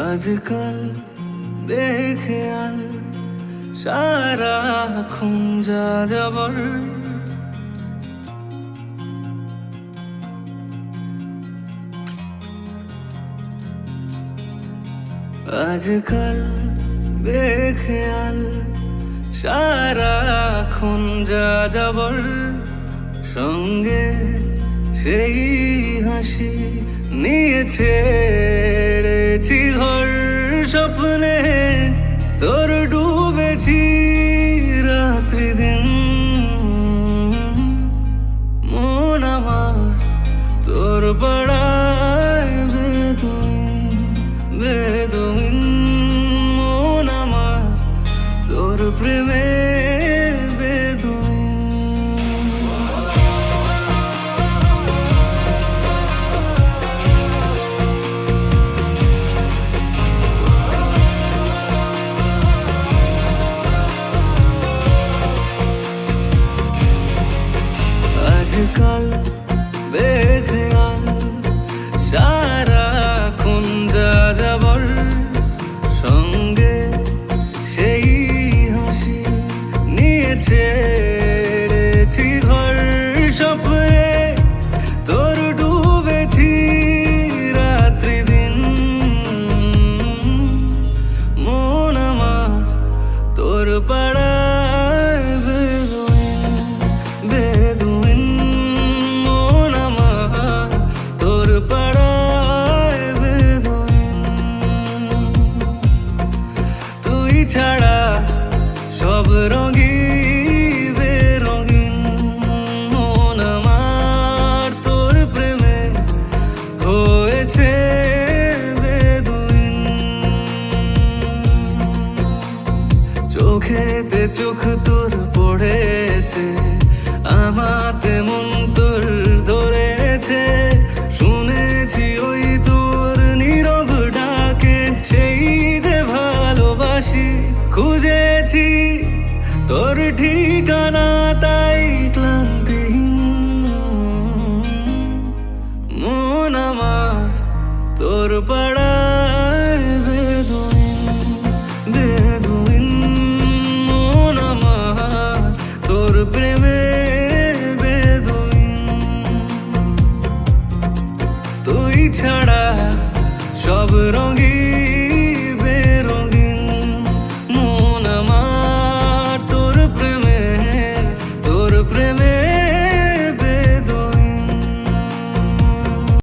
আজকাল বেখেয়াল সারা খুঞ্জা যাবর আজকাল বেখেয়াল সারা খুঞ্জা যাবর সঙ্গে সেই হাসি নিয়েছে ঘর স্বপ্নে। তোর ডুবেছি রাত্রি দিন। মন আমার তোর পাড়ায় আজকাল বেখেয়াল সারা যাবর সঙ্গে সেই হাসি নিয়েছে ঘর স্বপ্নে। তোর ডুবেছি রাত্রি দিন। তোর পাড়ায় ছাড়া সব রঙি আমার তোর প্রেমে হয়েছে চোখেতে চোখ তোর পড়েছে আমাতে মন তোর ঠিকানা তাই ক্লান্তি মন আমার তোর পাড়া তোর প্রেমে ছাড়া সব রঙে